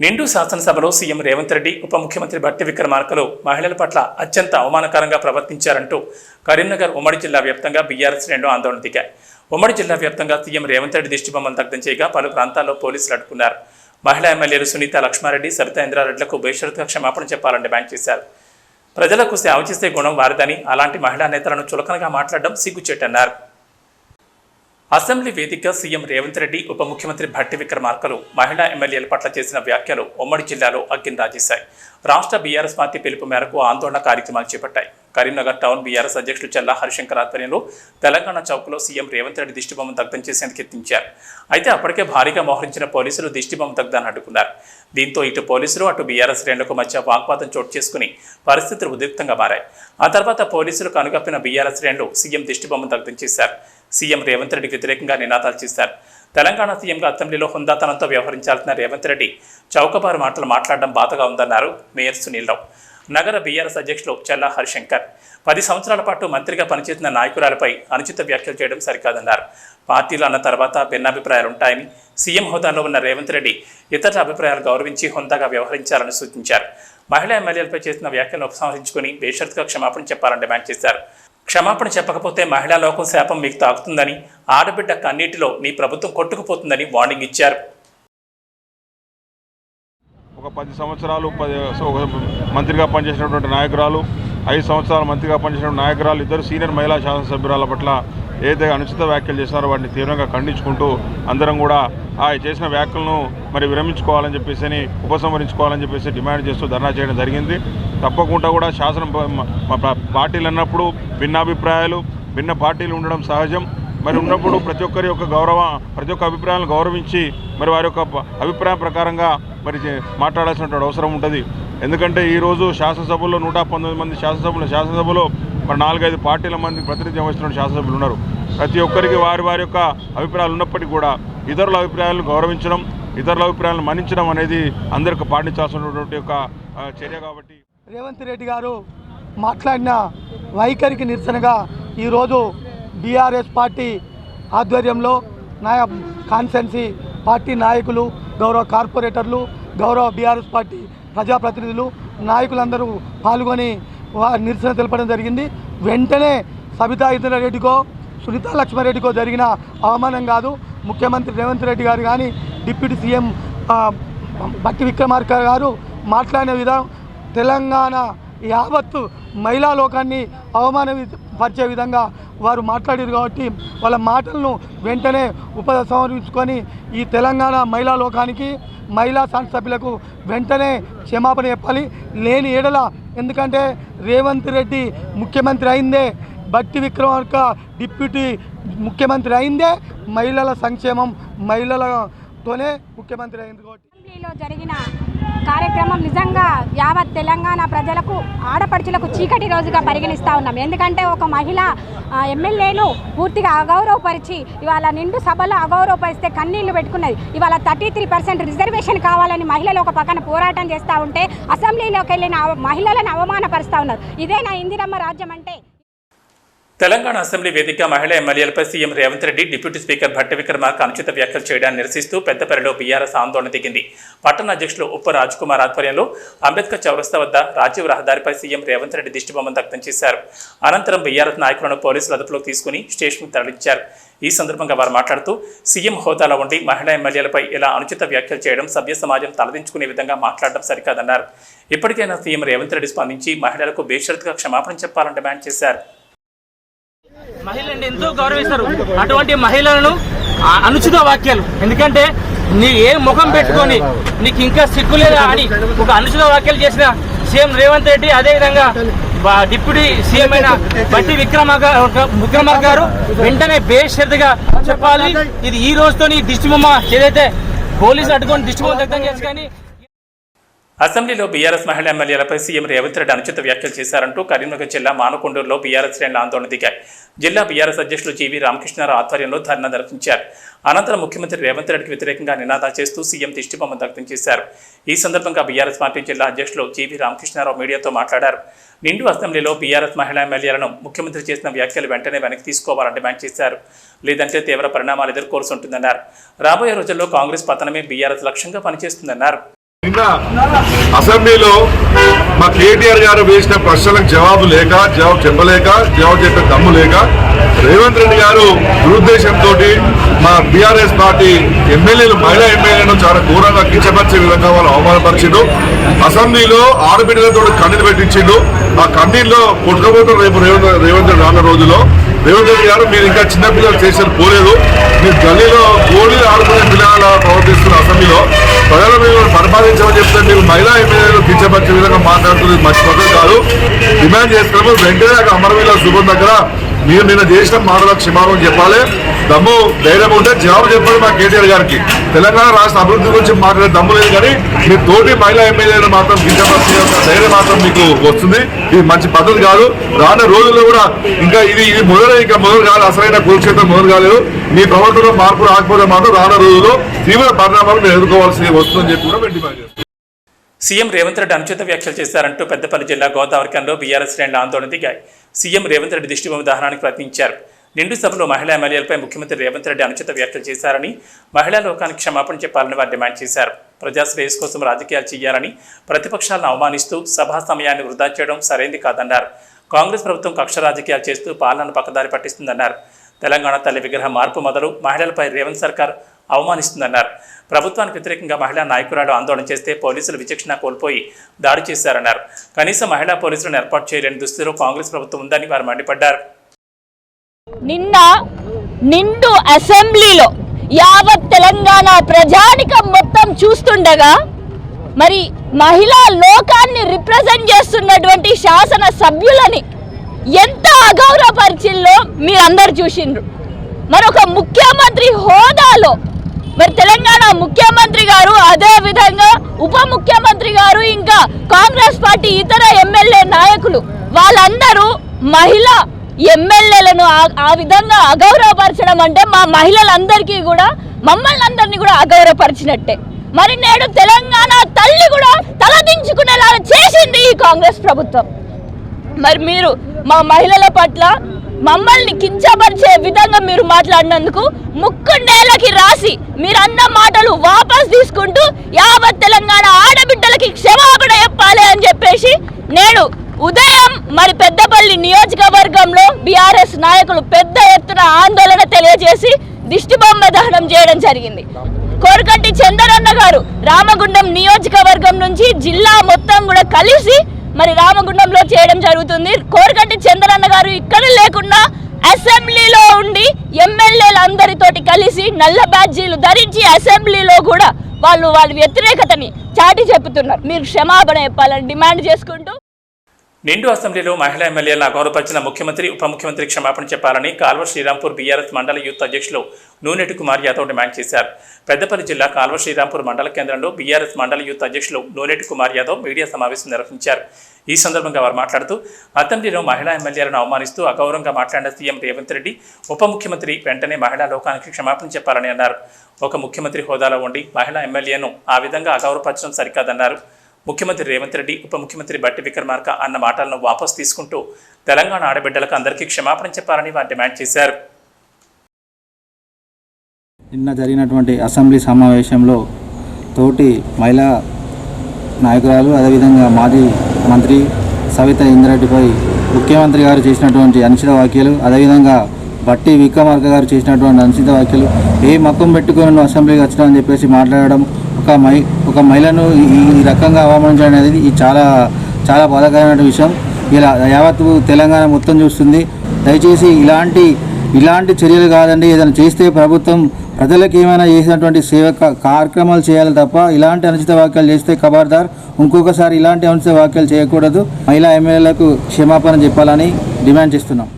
నిండు శాసనసభలో సీఎం రేవంత్ రెడ్డి ఉప ముఖ్యమంత్రి భట్టి విక్రమార్కలు మహిళల పట్ల అత్యంత అవమానకరంగా ప్రవర్తించారంటూ కరీంనగర్ ఉమ్మడి జిల్లా వ్యాప్తంగా బీఆర్ఎస్ రెండు ఆందోళన దిగాయి. ఉమ్మడి జిల్లా వ్యాప్తంగా సీఎం రేవంత్ రెడ్డి దిష్టిబొమ్మను దగ్ధం చేయగా పలు ప్రాంతాల్లో పోలీసులు అడ్డుకున్నారు. మహిళా ఎమ్మెల్యేలు సునీత లక్ష్మారెడ్డి సబిత ఇంద్రారెడ్లకు బేషరతుగా క్షమాపణ చెప్పాలని డిమాండ్ చేశారు. ప్రజలకు సేవ చేసే గుణం వారిదని అలాంటి మహిళా నేతలను చులకనగా మాట్లాడడం సిగ్గుచేటన్నారు. అసెంబ్లీ వేదిక సీఎం రేవంత్ రెడ్డి ఉప ముఖ్యమంత్రి భట్టి విక్రమార్కలు మహిళా ఎమ్మెల్యేల పట్ల చేసిన వ్యాఖ్యలు ఉమ్మడి జిల్లాలో అగ్గిని రాజేశాయి రాష్ట్ర బీఆర్ఎస్ పార్టీ పిలుపు మేరకు ఆందోళన కార్యక్రమాలు చేపట్టాయి. కరీంనగర్ టౌన్ బీఆర్ఎస్ అధ్యక్షుడు చల్లా హరిశంకర్ ఆధ్వర్యంలో తెలంగాణ చౌక్లో సీఎం రేవంత్ రెడ్డి దిష్టిబొమ్మ దగ్ధం చేసేందుకు యత్నించారు. అయితే అప్పటికే భారీగా మోహరించిన పోలీసులు దిష్టిబొమ్మ దగ్ధాన్ని అడ్డుకున్నారు. దీంతో ఇటు పోలీసులు అటు బీఆర్ఎస్ శ్రేణులకు మధ్య వాగ్వాదం చోటు చేసుకుని పరిస్థితులు ఉద్రిక్తంగా మారాయి. ఆ తర్వాత పోలీసులు కనుగప్పిన బీఆర్ఎస్ శ్రేణులు సీఎం దిష్టిబొమ్మ దగ్ధం చేశారు. సీఎం రేవంత్ రెడ్డికి వ్యతిరేకంగా నినాదాలు చేశారు. తెలంగాణ సీఎంగా అసెంబ్లీలో హుందాతనంతో వ్యవహరించాల్సిన రేవంత్ రెడ్డి చౌకబారు మాటలు మాట్లాడడం బాధగా ఉందన్నారు మేయర్ సునీల్ రావు. నగర బీఆర్ఎస్ అధ్యక్షులు చెల్లా హరిశంకర్. పది సంవత్సరాల పాటు మంత్రిగా పనిచేసిన నాయకురాలపై అనుచిత వ్యాఖ్యలు చేయడం సరికాదన్నారు. పార్టీలు అన్న తర్వాత భిన్నాభిప్రాయాలు ఉంటాయని సీఎం హోదాలో ఉన్న రేవంత్ రెడ్డి ఇతర అభిప్రాయాలు గౌరవించి హుందాగా వ్యవహరించాలని సూచించారు. మహిళా ఎమ్మెల్యేలపై చేసిన వ్యాఖ్యలను ఉపసంహరించుకుని బేషరత్గా క్షమాపణ చెప్పాలని డిమాండ్ చేశారు. క్షమాపణ చెప్పకపోతే మహిళా లోకం శాపం మీకు తాకుతుందని ఆడబిడ్డ కన్నీటిలో నీ ప్రభుత్వం కొట్టుకుపోతుందని వార్నింగ్ ఇచ్చారు. ఒక పది సంవత్సరాలు పది మంత్రిగా పనిచేసినటువంటి నాయకురాలు ఐదు సంవత్సరాలు మంత్రిగా పనిచేసిన నాయకురాలు ఇద్దరు సీనియర్ మహిళా శాసనసభ్యురాల పట్ల ఏదైతే అనుచిత వ్యాఖ్యలు చేశారో వాటిని తీవ్రంగా ఖండించుకుంటూ అందరం కూడా ఆ చేసిన వ్యాఖ్యలను మరి విరమించుకోవాలని చెప్పేసి అని ఉపసంహరించుకోవాలని చెప్పేసి డిమాండ్ చేస్తూ ధర్నా చేయడం జరిగింది. తప్పకుండా కూడా శాసన పార్టీలు అన్నప్పుడు భిన్నాభిప్రాయాలు భిన్న పార్టీలు ఉండడం సహజం. మరి ఉన్నప్పుడు ప్రతి ఒక్కరి యొక్క గౌరవ ప్రతి ఒక్క అభిప్రాయాలను గౌరవించి మరి వారి యొక్క అభిప్రాయం ప్రకారంగా మరి మాట్లాడాల్సినటువంటి అవసరం ఉంటుంది. ఎందుకంటే ఈరోజు శాసనసభలో నూట పంతొమ్మిది మంది శాసనసభలు శాసనసభలో మరి నాలుగైదు పార్టీల మంది ప్రాతినిధ్యం వహిస్తున్న శాసనసభ్యులు ఉన్నారు. ప్రతి ఒక్కరికి వారి వారి యొక్క అభిప్రాయాలు ఉన్నప్పటికీ కూడా ఇతరుల అభిప్రాయాలను గౌరవించడం ఇతరుల అభిప్రాయాలను మన్నించడం అనేది అందరికి పాటించాల్సినటువంటి ఒక చర్య కాబట్టి. రేవంత్ రెడ్డి గారు మాట్లాడిన వైఖరికి నిరసనగా ఈరోజు బీఆర్ఎస్ పార్టీ ఆధ్వర్యంలో నా కాన్సెన్సీ పార్టీ నాయకులు గౌరవ కార్పొరేటర్లు గౌరవ బీఆర్ఎస్ పార్టీ ప్రజాప్రతినిధులు నాయకులందరూ పాల్గొని వారి నిరసన తెలపడం జరిగింది. వెంటనే సబితా రెడ్డికో సునీతా లక్ష్మారెడ్డికో జరిగిన అవమానం కాదు. ముఖ్యమంత్రి రేవంత్ రెడ్డి గారు కానీ డిప్యూటీ సీఎం బట్టి విక్రమార్క గారు మాట్లాడిన విధానం తెలంగాణ యావత్తు మహిళా లోకాన్ని అవమానపరిచే విధంగా వారు మాట్లాడారు కాబట్టి వాళ్ళ మాటలను వెంటనే ఉపసంహరించుకొని ఈ తెలంగాణ మహిళా లోకానికి మహిళా సంఘ సభ్యులకు వెంటనే క్షమాపణ చెప్పాలి. లేని ఏడల ఎందుకంటే రేవంత్ రెడ్డి ముఖ్యమంత్రి అయిందే బట్టి విక్రమార్క డిప్యూటీ ముఖ్యమంత్రి అయిందే మహిళల సంక్షేమం మహిళల తోనే ముఖ్యమంత్రి అయింది కాబట్టి. అసెంబ్లీలో జరిగిన కార్యక్రమం నిజంగా యావత్ తెలంగాణ ప్రజలకు ఆడపడుచులకు చీకటి రోజుగా పరిగణిస్తూ ఉన్నాం. ఎందుకంటే ఒక మహిళ ఎమ్మెల్యేను పూర్తిగా అగౌరవపరిచి ఇవాళ నిండు సభలో అగౌరవపరిస్తే కన్నీళ్ళు పెట్టుకున్నది. ఇవాళ థర్టీ త్రీ పర్సెంట్ రిజర్వేషన్ కావాలని మహిళలు ఒక పక్కన పోరాటం చేస్తూ ఉంటే అసెంబ్లీలోకి వెళ్ళిన మహిళలను అవమానపరుస్తూ ఉన్నారు. ఇదేనా ఇందిరమ్మ రాజ్యం అంటే? తెలంగాణ అసెంబ్లీ వేదిక మహిళా ఎమ్మెల్యేలపై CM Revanth Reddy deputy speaker Bhatti Vikramarka అనుచిత వ్యాఖ్యలు చేయడాన్ని నిరసిస్తూ పెద్దపల్లిలో బీఆర్ఎస్ ఆందోళన దిగింది. పట్టణ అధ్యక్షులు ఉప్ప రాజ్కుమార్ ఆధ్వర్యంలో అంబేద్కర్ చౌరస్తా వద్ద రాజీవ్ రహదారిపై సీఎం రేవంత్ రెడ్డి దిష్టిబొమ్మను దగ్ధం చేశారు. అనంతరం బీఆర్ఎస్ నాయకులను పోలీసులు అదుపులోకి తీసుకుని స్టేషన్కు తరలించారు. ఈ సందర్భంగా వారు మాట్లాడుతూ సీఎం హోదాలో ఉండి మహిళా ఎమ్మెల్యేలపై ఇలా అనుచిత వ్యాఖ్యలు చేయడం సభ్య సమాజం తలదించుకునే విధంగా మాట్లాడడం సరికాదన్నారు. ఇప్పటికైనా సీఎం రేవంత్ రెడ్డి స్పందించి మహిళలకు బేషరతుగా క్షమాపణ చెప్పాలని డిమాండ్ చేశారు. మహిళలను ఎంతో గౌరవిస్తారు. అటువంటి మహిళలను అనుచిత వాక్యాలు. ఎందుకంటే నీ ఏ ముఖం పెట్టుకొని నీకు ఇంకా సిగ్గులేదా అని ఒక అనుచిత వాక్యాలు చేసిన సీఎం రేవంత్ రెడ్డి అదేవిధంగా విధంగా డిప్యూటీ సీఎం అయిన బట్టి విక్రమ విక్రమార్ గారు వెంటనే బేషరతుగా చెప్పాలి. ఇది ఈ రోజుతో దిష్టిబొమ్మ ఏదైతే పోలీసులు అడ్డుకొని దిష్టిబొమ్మ దగ్గర చేసి కానీ అసెంబ్లీలో బీఆర్ఎస్ మహిళా ఎమ్మెల్యేలపై సీఎం రేవంత్ రెడ్డి అనుచిత వ్యాఖ్యలు చేశారంటూ కరీంనగర్ జిల్లా మానకొండూరులో బీఆర్ఎస్ శ్రేణుల ఆందోళన దిగాయి. జిల్లా బీఆర్ఎస్ అధ్యక్షులు జీవీ రామకృష్ణారావు ఆధ్వర్యంలో ధర్నా నిర్వహించారు. అనంతరం ముఖ్యమంత్రి రేవంత్ రెడ్డికి వ్యతిరేకంగా నినాదాలు చేస్తూ సీఎం దిష్టిబొమ్మ దగ్ధం చేశారు. ఈ సందర్భంగా బీఆర్ఎస్ పార్టీ జిల్లా అధ్యక్షులు జీవీ రామకృష్ణారావు మీడియాతో మాట్లాడారు. నిండు అసెంబ్లీలో బీఆర్ఎస్ మహిళా ఎమ్మెల్యేలను ముఖ్యమంత్రి చేసిన వ్యాఖ్యలు వెంటనే వెనక్కి తీసుకోవాలని డిమాండ్ చేశారు. లేదంటే తీవ్ర పరిణామాలు ఎదుర్కోవాల్సి ఉంటుందన్నారు. రాబోయే రోజుల్లో కాంగ్రెస్ పతనమే బీఆర్ఎస్ లక్ష్యంగా పనిచేస్తుందన్నారు. నిన్న అసెంబ్లీలో మా కేటీఆర్ గారు వేసిన ప్రశ్నలకు జవాబు లేక జవాబు చెప్పలేక జవాబు చెప్పే దమ్ము లేక రేవంత్ రెడ్డి గారు దురుద్దేశంతో మా బీఆర్ఎస్ పార్టీ ఎమ్మెల్యేలు మహిళా ఎమ్మెల్యేలను చాలా ఘోరంగా కించపరిచే విధంగా వాళ్ళు అవమానపరిచిండు అసెంబ్లీలో ఆడబిడ్డలతో కన్నీరు పెట్టించిండు ఆ కన్నీళ్ళలో పుట్టుకపోతారు రేపు రేవంత్ రేవంత్ రెడ్డి రాన్న రోజుల్లో. రేవంత్ రెడ్డి గారు మీరు ఇంకా చిన్నపిల్లలు చేశారు పోలేదు. మీరు గల్లీలో గోళీలు ఆడుకునే పిల్లల ప్రవర్తిస్తున్న అసెంబ్లీలో ప్రజలు మీరు పరిపాలించమని చెప్తే మీరు మహిళా ఎమ్మెల్యేలు కించపరిచే విధంగా మాట్లాడుతుంది మంచి పద్ధతి కాదు. డిమాండ్ చేస్తున్నాము వెంటనే అమరవీల శుభం దగ్గర మీరు నిన్న చేసిన మాటలకు క్షమాపణ చెప్పాలి. దమ్ము ధైర్యం ఉంటే జవాబు చెప్పాలి మా కేటీఆర్ గారికి. తెలంగాణ రాష్ట్ర అభివృద్ధి గురించి మాట్లాడే దమ్ము లేదు కానీ మీ తోటి మహిళా ఎమ్మెల్యేలు మాత్రం కించపరిచే ధైర్యం మాత్రం మీకు వస్తుంది. ఇది మంచి పద్ధతి కాదు. రాని రోజుల్లో కూడా ఇంకా ఇది ఇది మొదలు ఇంకా మొదలు కాదు. అసలైన కురుక్షేత్రం మొదలు కాలేదు. మీ ప్రభుత్వంలో మార్పు రాకపోతే మాత్రం రాని రోజుల్లో తీవ్ర పరిణామాలు మీరు ఎదుర్కోవాల్సి వస్తుందని చెప్పి కూడా మేము డిమాండ్ చేస్తాం సీఎం రేవంత్ రెడ్డి అనుచిత వ్యాఖ్యలు చేశారంటూ పెద్దపల్లి జిల్లా గోదావరికంలో బీఆర్ఎస్ శ్రేణులు ఆందోళన దిగాయి. సీఎం రేవంత్ రెడ్డి దిష్టిబొమ్మ దహనానికి ప్రయత్నించారు. నిండు సభలో మహిళా ఎమ్మెల్యేలపై ముఖ్యమంత్రి రేవంత్ రెడ్డి అనుచిత వ్యాఖ్యలు చేశారని మహిళా లోకానికి క్షమాపణ చెప్పాలని వారు డిమాండ్ చేశారు. ప్రజాశ్రేయస్ కోసం రాజకీయాలు చేయాలని ప్రతిపక్షాలను అవమానిస్తూ సభా సమయాన్ని వృధా చేయడం సరైంది కాదన్నారు. కాంగ్రెస్ ప్రభుత్వం కక్ష రాజకీయాలు చేస్తూ పాలనను పక్కదారి పట్టిస్తుందన్నారు. తెలంగాణ తల్లి విగ్రహ మార్పు మొదలు మహిళలపై రేవంత్ సర్కార్ అవమానిస్తుందన్నారు. ప్రభుత్వానికి వ్యతిరేకంగా మహిళా నాయకురాలు ఆందోళన చేస్తే పోలీసులు విచక్షణ కోల్పోయి దాడి చేశారన్నారు. కనీసం మహిళా పోలీసులను ఏర్పాటు చేయలేని దుస్థితిలో కాంగ్రెస్ ప్రభుత్వం ఉందని వారు మండిపడ్డారు. నిన్న నిండు అసెంబ్లీలో యావత్ తెలంగాణ ప్రజానికం మొత్తం చూస్తుండగా మరి మహిళా లోకాన్ని రిప్రజెంట్ చేస్తున్నటువంటి శాసన సభ్యులని ఎంత అగౌరవపరిచిల్లో మీరందరు చూసిండ్రు. మరొక ముఖ్యమంత్రి హోదాలో మరి తెలంగాణ ముఖ్యమంత్రి గారు అదే విధంగా ఉప ముఖ్యమంత్రి గారు ఇంకా కాంగ్రెస్ పార్టీ ఇతర ఎమ్మెల్యే నాయకులు వాళ్ళందరూ మహిళా ఎమ్మెల్యేలను ఆ- ఆ విధంగా అగౌరవపరచడం అంటే మా మహిళలందరికీ కూడా మమ్మల్ని అందరినీ కూడా అగౌరవపరిచినట్టే. మరి నేడు తెలంగాణ తల్లి కూడా తలదించుకునేలా చేసింది ఈ కాంగ్రెస్ ప్రభుత్వం. మరి మీరు మా మహిళల పట్ల మమ్మల్ని కించపరిచే విధంగా మీరు మాట్లాడినందుకు ముక్కుండేళ్ళకి రాసి మీరు అన్న మాటలు వాపస్ తీసుకుంటూ యావత్ తెలంగాణ ఆడబిడ్డలకి క్షమాపణ చెప్పాలి అని చెప్పేసి నేను ఉదయం మరి పెద్దపల్లి నియోజకవర్గంలో బీఆర్ఎస్ నాయకులు పెద్ద ఎత్తున ఆందోళన తెలియజేసి దిష్టిబొమ్మ దహనం చేయడం జరిగింది. కోరకంటి చందనన్న గారు రామగుండం నియోజకవర్గం నుంచి జిల్లా మొత్తం కూడా కలిసి మరి రామగుండంలో చేయడం జరుగుతుంది. కోరకంటి చంద్రన్న గారు ఇక్కడ లేకుండా అసెంబ్లీలో ఉండి ఎమ్మెల్యేలందరితోటి కలిసి నల్ల బ్యాడ్జీలు ధరించి అసెంబ్లీలో కూడా వాళ్ళు వాళ్ళ వ్యతిరేకతని చాటి చెప్తున్నారు. మీరు క్షమాపణ చెప్పాలని డిమాండ్ చేసుకుంటూ నిండు అసెంబ్లీలో మహిళా ఎమ్మెల్యేలను అగౌరవపరిచిన ముఖ్యమంత్రి ఉప ముఖ్యమంత్రి క్షమాపణ చెప్పాలని కాల్వ శ్రీరాంపూర్ బీఆర్ఎస్ మండల యూత్ అధ్యక్షులు నూనెటి కుమార్ యాదవ్ డిమాండ్ చేశారు. పెద్దపల్లి జిల్లా కాల్వ శ్రీరాంపూర్ మండల కేంద్రంలో బీఆర్ఎస్ మండల యూత్ అధ్యక్షులు నూనెటి కుమార్ యాదవ్ మీడియా సమావేశం నిర్వహించారు. ఈ సందర్భంగా వారు మాట్లాడుతూ అసెంబ్లీలో మహిళా ఎమ్మెల్యేలను అవమానిస్తూ అగౌరవంగా మాట్లాడిన సీఎం రేవంత్ రెడ్డి ఉప ముఖ్యమంత్రి వెంటనే మహిళా లోకానికి క్షమాపణ చెప్పాలని అన్నారు. ఒక ముఖ్యమంత్రి హోదాలో ఉండి మహిళా ఎమ్మెల్యేను ఆ విధంగా అగౌరవపరచడం సరికాదన్నారు. ముఖ్యమంత్రి రేవంత్ రెడ్డి ఉప ముఖ్యమంత్రి బట్టి విక్రమార్క అన్న మాటలను వాపసు తీసుకుంటూ తెలంగాణ ఆడబిడ్డలకు అందరికీ క్షమాపణ చెప్పాలని వారు డిమాండ్ చేశారు. నిన్న జరిగినటువంటి అసెంబ్లీ సమావేశంలో తోటి మహిళా నాయకురాలు అదేవిధంగా మాజీ మంత్రి సవిత ఇంద్రెడ్డిపై ముఖ్యమంత్రి గారు చేసినటువంటి అనుచిత వ్యాఖ్యలు అదేవిధంగా బట్టి విక్రమార్క గారు చేసినటువంటి అనుచిత వ్యాఖ్యలు ఏ మక్కం పెట్టుకుని అసెంబ్లీకి వచ్చినా అని చెప్పేసి మాట్లాడడం ఒక మై ఒక మహిళను ఈ రకంగా అవమానించడం అనేది ఇది చాలా చాలా బాధాకరమైన విషయం. ఇలా యావత్ తెలంగాణ మొత్తం చూస్తుంది. దయచేసి ఇలాంటి ఇలాంటి చర్యలు కాదండి. ఏదైనా చేస్తే ప్రభుత్వం ప్రజలకు ఏమైనా చేసినటువంటి సేవ కార్యక్రమాలు చేయాలి తప్ప ఇలాంటి అనుచిత వాక్యాలు చేస్తే ఖబర్దార్ ఇంకొకసారి ఇలాంటి అనుచిత వాక్యాలు చేయకూడదు. మహిళా ఎమ్మెల్యేలకు క్షమాపణ చెప్పాలని డిమాండ్ చేస్తున్నాం.